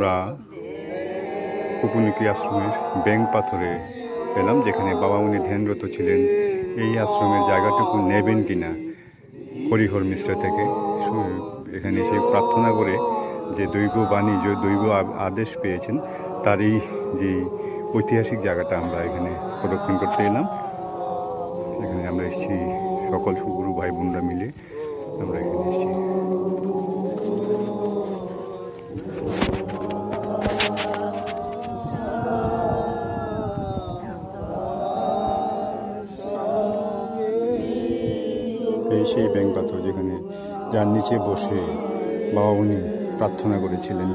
আমরা কুকুনিকি আশ্রমের ব্যাং পাথরে পেলাম যেখানে বাবা উনি ধ্যানরত ছিলেন। এই আশ্রমের জায়গাটুকু নেবেন কিনা, হরিহর মিশ্র থেকে এখানে এসে প্রার্থনা করে যে দৈব বাণী, যে দৈব আদেশ পেয়েছেন, তারই যে ঐতিহাসিক জায়গাটা আমরা এখানে প্রদক্ষিণ করতে এলাম। এখানে আমরা এসেছি সকল সুগুরু ভাই বোনরা এই সেই ব্যাংক পাথর যেখানে যার নিচে বসে বাবা উনি প্রার্থনা করেছিলেন।